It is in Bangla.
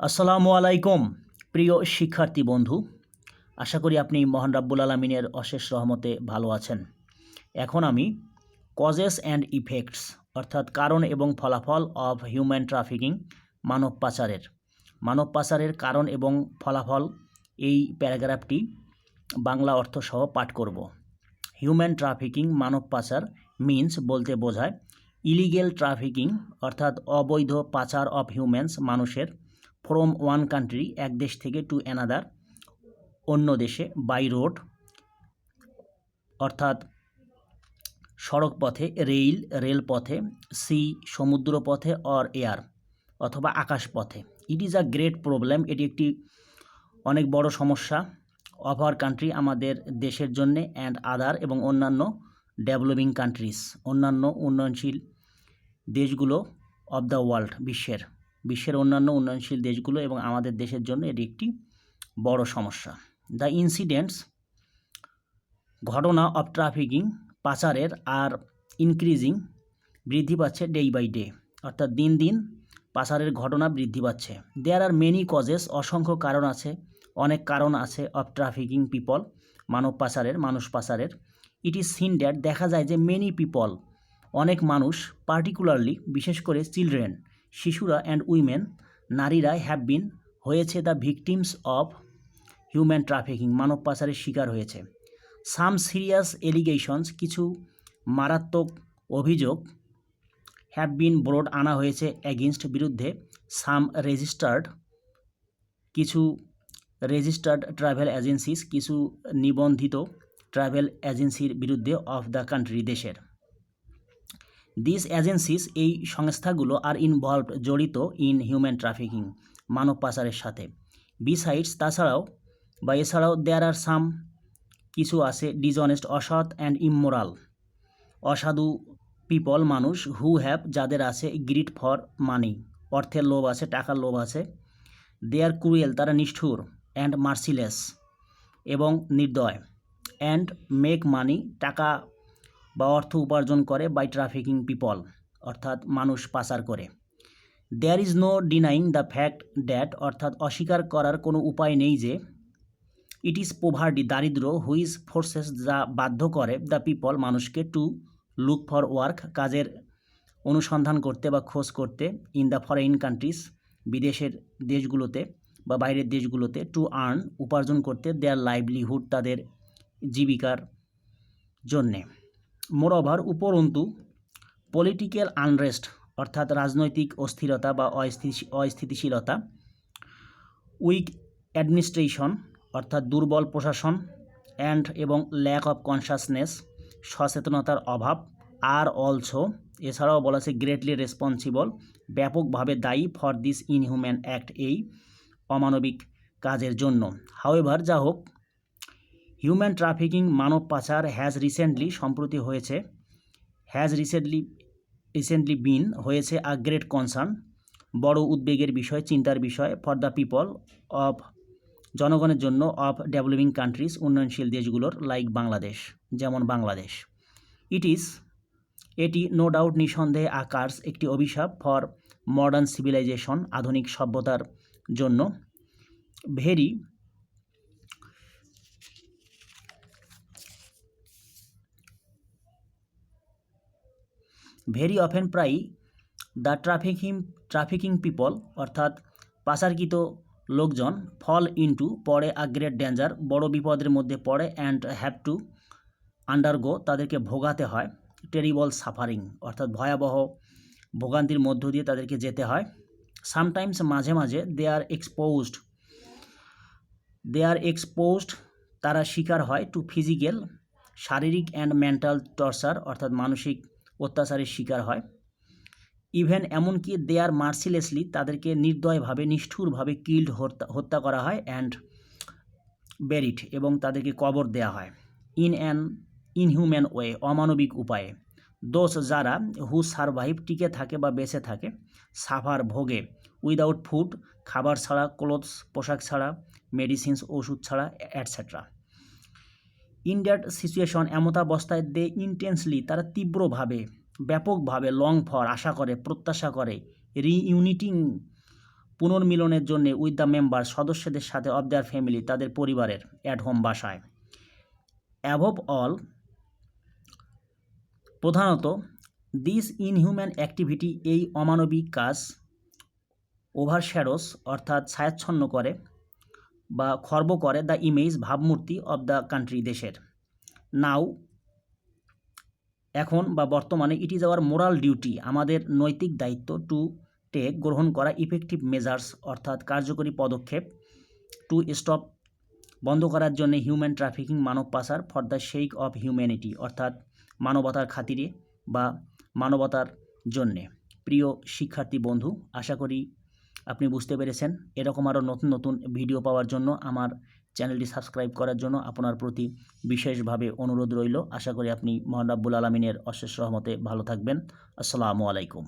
আসসালামু আলাইকুম, প্রিয় শিক্ষার্থী বন্ধু। আশা করি আপনি মহান রাব্বুল আলমিনের অশেষ রহমতে ভালো আছেন। এখন আমি কজেস অ্যান্ড ইফেক্টস অর্থাৎ কারণ এবং ফলাফল অফ হিউম্যান ট্রাফিকিং মানব পাচারের। মানব পাচারের কারণ এবং ফলাফল এই প্যারাগ্রাফটি বাংলা অর্থ সহ পাঠ করব। হিউম্যান ট্রাফিকিং মানব পাচার মিন্স বলতে বোঝায় ইলিগেল ট্রাফিকিং অর্থাৎ অবৈধ পাচার অফ হিউম্যানস মানুষের ফ্রম ওয়ান কান্ট্রি এক দেশ থেকে টু অ্যানাদার অন্য দেশে বাই রোড অর্থাৎ সড়ক পথে রেল রেলপথে সি সমুদ্র পথে অর এয়ার অথবা আকাশ পথে। It is a great problem এটি একটি অনেক বড় সমস্যা অফ আওয়ার কান্ট্রি আমাদের দেশের জন্যে অ্যান্ড আদার এবং অন্যান্য ডেভেলপিং কান্ট্রিজ অন্যান্য উন্নয়নশীল দেশগুলো অব দ্য ওয়ার্ল্ড বিশ্বের। বিশ্বের অন্যান্য উন্নয়নশীল দেশগুলো এবং আমাদের দেশের জন্য এটি একটি বড় সমস্যা। দ্য ইনসিডেন্টস ঘটনা অফ ট্রাফিকিং পাচারের আর ইনক্রিজিং বৃদ্ধি পাচ্ছে ডে বাই ডে অর্থাৎ দিন দিন পাচারের ঘটনা বৃদ্ধি পাচ্ছে। দেয়ার আর মেনি কজেস অসংখ্য কারণ আছে, অনেক কারণ আছে অফ ট্রাফিকিং পিপল মানব পাচারের, মানুষ পাচারের। ইট ইজ সিন ড্যাট দেখা যায় যে মেনি পিপল অনেক মানুষ পার্টিকুলারলি বিশেষ করে চিলড্রেন শিশুরা অ্যান্ড উইমেন নারীরা হ্যাভ বিন হয়েছে the victims of human trafficking মানব পাচারের শিকার হয়েছে। সাম সিরিয়াস এলিগেশনস কিছু মারাত্মক অভিযোগ হ্যাভ বিন ব্রোড আনা হয়েছে অ্যাগেনস্ট বিরুদ্ধে। সাম রেজিস্টার্ড কিছু রেজিস্টার্ড ট্রাভেল এজেন্সিস কিছু নিবন্ধিত ট্রাভেল এজেন্সির বিরুদ্ধে অফ দ্য কান্ট্রি দেশের। দিস এজেন্সিস এই সংস্থাগুলো আর ইনভলভড জড়িত ইন হিউম্যান ট্রাফিকিং মানব পাচারের সাথে। বিসাইডস তাছাড়াও বা এছাড়াও দেয়ার আর সাম কিছু আছে ডিজনেস্ট অসৎ অ্যান্ড ইমোরাল অসাধু পিপল মানুষ হু হ্যাভ যাদের আছে গ্রিড ফর মানি অর্থের লোভ আছে, টাকার লোভ আছে। দে আর ক্রুয়েল তারা নিষ্ঠুর অ্যান্ড মার্সিলেস এবং নির্দয়। অ্যান্ড মেক মানি টাকা বা অর্থ উপার্জন করে বাই ট্রাফিকিং পিপল অর্থাৎ মানুষ পাচার করে। There is no denying the fact that অর্থাৎ অস্বীকার করার কোনো উপায় নেই যে ইট ইজ পোভার্টি দারিদ্র হুইজ ফোর্সেস যা বাধ্য করে দ্য পিপল মানুষকে টু লুক ফর ওয়ার্ক কাজের অনুসন্ধান করতে বা খোঁজ করতে ইন দ্য ফরেন কান্ট্রিজ বিদেশের দেশগুলোতে বা বাইরের দেশগুলোতে টু আর্ন উপার্জন করতে দেয়ার লাইভলিহুড তাদের জীবিকার জন্যে। মোরওভার উপরন্তু পলিটিক্যাল আনরেস্ট অর্থাৎ রাজনৈতিক অস্থিরতা বা অস্থিতিশীলতা উইক অ্যাডমিনিস্ট্রেশন অর্থাৎ দুর্বল প্রশাসন অ্যান্ড এবং ল্যাক অফ কনসাসনেস সচেতনতার অভাব আর অলসো এছাড়াও বলা গ্রেটলি রেসপন্সিবল ব্যাপকভাবে দায়ী ফর দিস ইনহিউম্যান অ্যাক্ট এই অমানবিক কাজের জন্য। হাওয়েভার যা হোক হিউম্যান ট্রাফিকিং মানব পাচার হ্যাজ রিসেন্টলি সম্প্রতি হয়েছে। হ্যাজ রিসেন্টলি রিসেন্টলি বিন হয়েছে আ গ্রেট কনসার্ন বড় উদ্বেগের বিষয়, চিন্তার বিষয় ফর দ্য পিপল অফ জনগণের জন্য অফ ডেভেলপিং কান্ট্রিজ উন্নয়নশীল দেশগুলোর লাইক বাংলাদেশ, যেমন বাংলাদেশ। ইট ইজ এটি নো ডাউট নিঃসন্দেহে আকার্স একটি অভিশাপ ফর মডার্ন সিভিলাইজেশন আধুনিক সভ্যতার জন্য। ভেরি ভেরি অফেন প্রায় দ্য ট্রাফিকিং ট্রাফিকিং পিপল অর্থাৎ পাচারকৃত লোকজন ফল ইনটু পড়ে আ গ্রেট ডেঞ্জার বড় বিপদের মধ্যে পড়ে অ্যান্ড হ্যাভ টু আন্ডারগো তাদেরকে ভোগাতে হয় টেরিবল সাফারিং অর্থাৎ ভয়াবহ ভোগান্তির মধ্য দিয়ে তাদেরকে যেতে হয়। সামটাইমস মাঝে মাঝে দে আর এক্সপোজড দে আর এক্সপোজড তারা শিকার হয় টু ফিজিক্যাল শারীরিক অ্যান্ড মেন্টাল টর্চার অর্থাৎ মানসিক অত্যাচারের শিকার হয়। ইভেন এমনকি দে আর মার্সিলেসলি তাদেরকে নির্দয়ভাবে, নিষ্ঠুরভাবে কিল্ড হত্যা করা হয় অ্যান্ড বেরিট এবং তাদেরকে কবর দেওয়া হয়। ইন অ্যান ইনহিউম্যান ওয়ে অমানবিক উপায়ে। দোষ যারা হু সারভাইভ টিকে থাকে বা বেঁচে থাকে, সাফার ভোগে। উইদাউট ফুড খাবার ছাড়া ক্লোথস পোশাক ছাড়া মেডিসিনস ওষুধ ছাড়া অ্যাটসেট্রা ইন সিচুয়েশন এমতাবস্থায় দে ইন্টেন্সলি তারা তীব্রভাবে, ব্যাপকভাবে লং ফর আশা করে, প্রত্যাশা করে রিইউনিটিং পুনর্মিলনের জন্য উইথ দ্য মেম্বার সদস্যদের সাথে অফ দেয়ার ফ্যামিলি তাদের পরিবারের অ্যাট হোম বাসায়। অ্যাভভ অল প্রধানত দিস ইনহিউম্যান অ্যাক্টিভিটি এই অমানবিক কাজ ওভারশ্যাডোস অর্থাৎ ছায়াচ্ছন্ন করে বা খর্ব করে দ্য ইমেজ ভাবমূর্তি অব দ্য কান্ট্রি দেশের। নাও, এখন বা বর্তমানে it is our moral duty আমাদের নৈতিক দায়িত্ব টু টেক গ্রহণ করা ইফেক্টিভ মেজার্স অর্থাৎ কার্যকরী পদক্ষেপ টু স্টপ বন্ধ করার জন্য হিউম্যান ট্রাফিকিং মানব পাচার for the sake of humanity অর্থাৎ মানবতার খাতিরে বা মানবতার জন্যে। প্রিয় শিক্ষার্থী বন্ধু, আশা করি আপনি বুঝতে পেরেছেন। এরকম আরও নতুন নতুন ভিডিও পাওয়ার জন্য আমার চ্যানেলটি সাবস্ক্রাইব করার জন্য আপনার প্রতি বিশেষভাবে অনুরোধ রইল। আশা করি আপনি মহান আলমিনের অশেষ রহমতে ভালো থাকবেন। আসসালামু আলাইকুম।